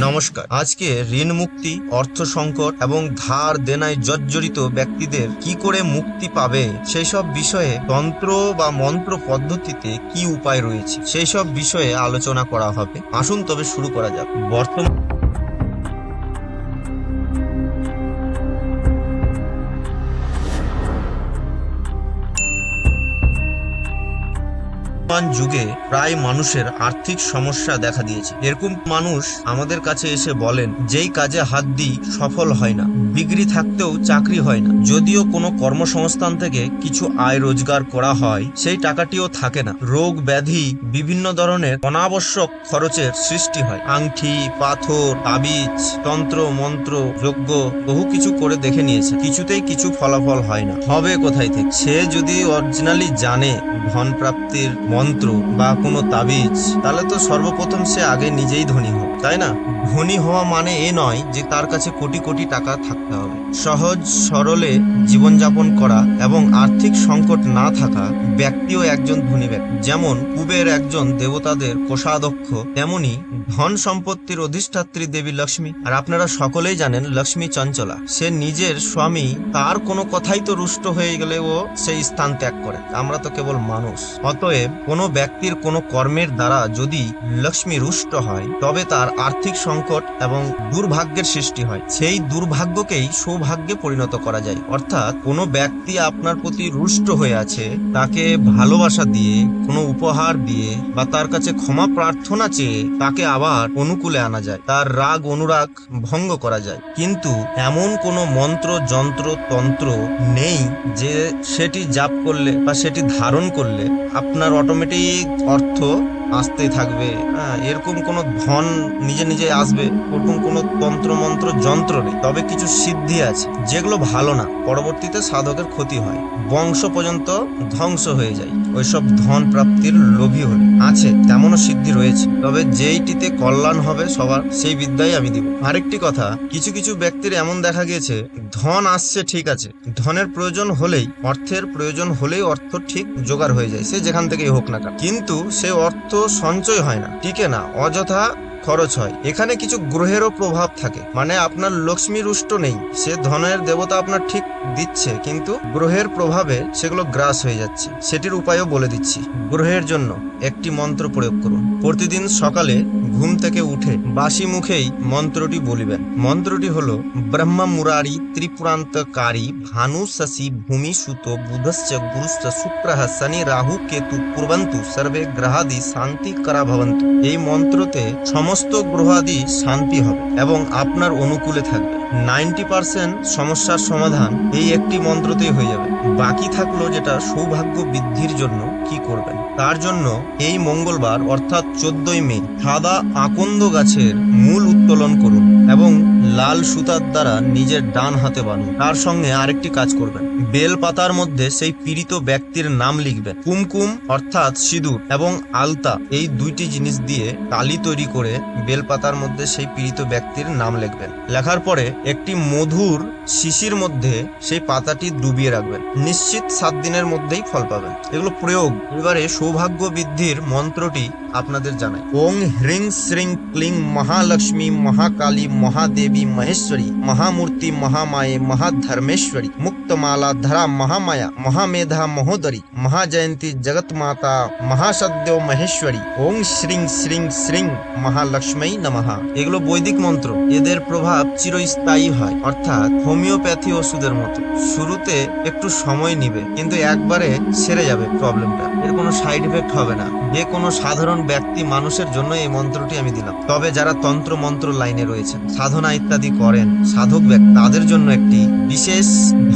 নমস্কার। আজকে ঋণ মুক্তি, অর্থ সংকট এবং ধার দেনায় জর্জরিত ব্যক্তিদের কি করে মুক্তি পাবে সেই সব বিষয়ে তন্ত্র বা মন্ত্র পদ্ধতিতে কি উপায় রয়েছে সেই সব বিষয়ে আলোচনা করা হবে। আসুন তবে শুরু করা যাক। বর্তমান বর্তমান যুগে প্রায় মানুষের আর্থিক সমস্যা দেখা দিয়েছে। এরকম মানুষ আমাদের কাছে এসে বলেন, যেই কাজে হাত দিই, সফল হয় না। ডিগ্রি থাকতেও চাকরি হয় না। যদিও কোনো কর্মসংস্থান থেকে কিছু আয় রোজগার করা হয়, সেই টাকাটিও থাকে না। রোগ ব্যাধি বিভিন্ন ধরনের অনাবশ্যক খরচের সৃষ্টি হয়। আংটি পাথর, তাবিজ, তন্ত্র, মন্ত্র, যজ্ঞ বহু কিছু করে দেখে নিয়েছে। কিছুতেই কিছু ফলাফল হয় না। হবে কোথায় থেকে? সে যদি অরিজিনালি জানে ধন প্রাপ্তির মন্ত্র বা কোনো তাবিজ তাহলে তো সর্বপ্রথম সে আগে নিজেই ধনী হোক। তাই না? ধনী হওয়া মানে এ নয় যে তার কাছে কোটি কোটি টাকা থাকতে হবে। সহজ, সরলে জীবনযাপন করা এবং আর্থিক সংকট না থাকা ব্যক্তিও একজন ধনী ব্যক্তি। যেমন কুবের একজন দেবতাদের কোষাধ্যক্ষ, তেমনি ধন সম্পত্তির অধিষ্ঠাত্রী দেবী লক্ষ্মী। আর আপনারা সকলেই জানেন লক্ষ্মী চঞ্চলা। সে নিজের স্বামী, তার কোনো কথাই তো রুষ্ট হয়ে গেলে ও সেই স্থান ত্যাগ করে। আমরা তো কেবল মানুষ। অতএব কোনো ব্যক্তির কোনো কর্মের দ্বারা যদি লক্ষ্মী রুষ্ট হয়, তবে তার আর্থিক সংকট এবং দুর্ভাগ্যের সৃষ্টি হয়। সেই দুর্ভাগ্যকেই সৌভাগ্যে পরিণত করা যায়। অর্থাৎ কোনো ব্যক্তি আপনার প্রতি রুষ্ট হয়ে আছে, তাকে ভালোবাসা দিয়ে, কোনো উপহার দিয়ে বা তার কাছে ক্ষমা প্রার্থনা চেয়ে তাকে আবার অনুকূলে আনা যায়। তার রাগ অনুরাগ ভঙ্গ করা যায়। কিন্তু এমন কোনো মন্ত্র, যন্ত্র, তন্ত্র নেই যে সেটি জাপ করলে বা সেটি ধারণ করলে আপনার অটোমেটিক অর্থ আসতেই থাকবে। হ্যাঁ এরকম কোনো ধন নিজে নিজে আসবে, ওরকম কোনো তন্ত্র মন্ত্র যন্ত্র নেই। তবে কিছু সিদ্ধি আছে, যেগুলো ভালো না। পরবর্তীতে সাধকের ক্ষতি হয়। বংশ পর্যন্ত ধ্বংস হয়ে যায়। ওইসব ধন প্রাপ্তির লোভী হলে। আছে, তেমনও সিদ্ধি রয়েছে। তবে যেইটিতে কল্যাণ হবে, সবার, সেই বিদ্যাই আমি দিব। আরেকটি কথা, কিছু কিছু ব্যক্তির এমন দেখা গিয়েছে, ধন আসছে ঠিক আছে, ধনের প্রয়োজন হলেই, অর্থের প্রয়োজন হলেই অর্থ ঠিক জোগাড় হয়ে যায়, সে যেখান থেকেই হোক না কেন। কিন্তু সে অর্থ সঞ্চয় হয় না, টিকে না, অযথা খরচ হয়। এখানে কিছু গ্রহেরও প্রভাব থাকে। মানে আপনার লক্ষ্মী রুষ্ট নেই। সে ধনের দেবতা আপনার ঠিক দিচ্ছে, কিন্তু গ্রহের প্রভাবে সেগুলো গ্রাস হয়ে যাচ্ছে। সেটির উপায়ও বলে দিচ্ছি। গ্রহের জন্য একটি মন্ত্র প্রয়োগ করুন। প্রতিদিন সকালে ঘুম থেকে উঠে বাসি মুখেই মন্ত্রটি বলিবেন। মন্ত্রটি হলো, ব্রহ্মা মুরারি ত্রিপুরান্তকারী ভানু শশী ভূমি সুত বুধশ্চ গুরুশ্চ শুক্রহ শনি রাহু কেতু পূর্বন্তু সর্বে গ্রহাদি শান্তি করা ভবন্তু। এই মন্ত্রতে সমস্ত গ্রহাদি শান্তি হবে এবং আপনার অনুকূলে থাকবে। নাইনটি পার্সেন্ট সমস্যার সমাধান এই একটি মন্ত্রতেই হয়ে যাবে। বাকি থাকল যেটা সৌভাগ্য বৃদ্ধির জন্য কি করবেন? তার জন্য এই মঙ্গলবার, অর্থাৎ চোদ্দই মে, সাদা আকন্দ গাছের মূল উত্তোলন করুন এবং লাল সুতার দ্বারা নিজের ডান হাতে বানুন। তার সঙ্গে আরেকটি কাজ করবেন। বেল পাতার মধ্যে সেই পীড়িত ব্যক্তির নাম লিখবেন। কুমকুম অর্থাৎ সিঁদুর এবং আলতা এই দুইটি জিনিস দিয়ে তালি তৈরি করে বেল পাতার মধ্যে সেই পীড়িত ব্যক্তির নাম লিখবেন। লেখার পরে একটি মধুর শিশির মধ্যে সেই পাতাটি ডুবিয়ে রাখবেন। নিশ্চিত সাত দিনের মধ্যেই ফল পাবেন। এগুলো প্রয়োগ, এবারে সৌভাগ্য বৃদ্ধির মন্ত্রটি আপনাদের জানাই। ওং হ্রিং শ্রিং ক্লিং মহালক্ষ্মী মহাকালী মহাদেবী মহেশ্বরী মহামূর্তি মহামায়ে মহাধর্মেশ্বরী মুক্তমালা ধরা মহামায়া মহামেধা মহোদরী মহাজয়ন্তী জগৎ মাতা মহাসদ্য মহেশ্বরী। ওং শ্রিং শ্রিং শ্রিং মহালক্ষ্মী নমহা এগুলো বৈদিক মন্ত্র। এদের প্রভাব চিরস্থায়ী হয়। অর্থাৎ হোমিওপ্যাথি ওষুধের মতো। শুরুতে একটু সময় নিবে, কিন্তু একবারে সেরে যাবে প্রবলেমটা। এর কোনো সাইড এফেক্ট হবে না। যে কোনো সাধারণ ব্যক্তি মানুষের জন্য এই মন্ত্রটি আমি দিলাম। তবে যারা তন্ত্র মন্ত্র লাইনে রয়েছেন, সাধনা ইত্যাদি করেন, সাধক ব্যক্তি, তাদের জন্য একটি বিশেষ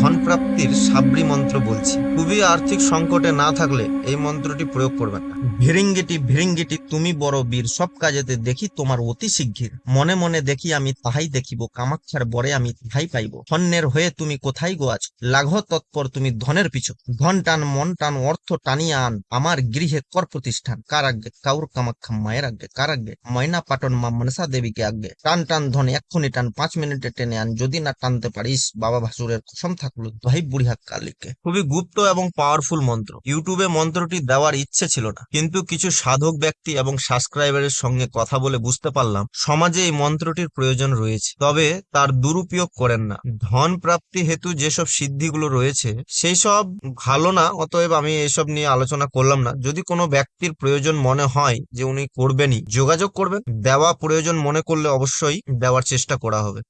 ধন প্রাপ্তির সাবরি মন্ত্র বলছি। খুবই আর্থিক সংকটে না থাকলে এই মন্ত্রটি প্রয়োগ করবেন না। ভিরিঙ্গিটি ভিরিঙ্গিটি, তুমি বড় বীর, সব কাজেতে দেখি তোমার অতি শিগগির। মনে মনে দেখি আমি তাহাই দেখিব, কামাক্ষার বরে আমি তাহাই পাইব। ধন্যের হয়ে তুমি কোথায় গো আছো? লাঘ তৎপর তুমি ধনের পিছু। ধন টান, মন টান, অর্থ টানিয়ে আন। আমার গৃহে কর প্রতিষ্ঠান। কার আগে কামাখ্যা মায়ের আগে কার আগে ময়না পাটন মা মনসা দেবীকে আগে টান টান ধন এক্ষুনি টান, পাঁচ মিনিটে টেনে আন। যদি না টানতে পারিস, বাবা ভাসুরের থাকল ভাই বুড়িহা কালীকে খুবই গুপ্ত এবং পাওয়ারফুল মন্ত্র। ইউটিউবে মন্ত্রটি দেওয়ার ইচ্ছে ছিল না। কিন্তু কিছু সাধক ব্যক্তি এবং সাবস্ক্রাইবারের সঙ্গে কথা বলে বুঝতে পারলাম, সমাজে এই মন্ত্রটির প্রয়োজন রয়েছে। তবে তার দুরুপয়োগ করেন না। ধন প্রাপ্তি হেতু যেসব সিদ্ধিগুলো রয়েছে, সেই সব ভালো না। অতএব আমি এসব নিয়ে আলোচনা করলাম না। যদি কোনো ব্যক্তির প্রয়োজন মনে হয় যে উনি করবেনই। যোগাযোগ করবেন। দেওয়া প্রয়োজন মনে করলে অবশ্যই দেওয়ার চেষ্টা করা হবে।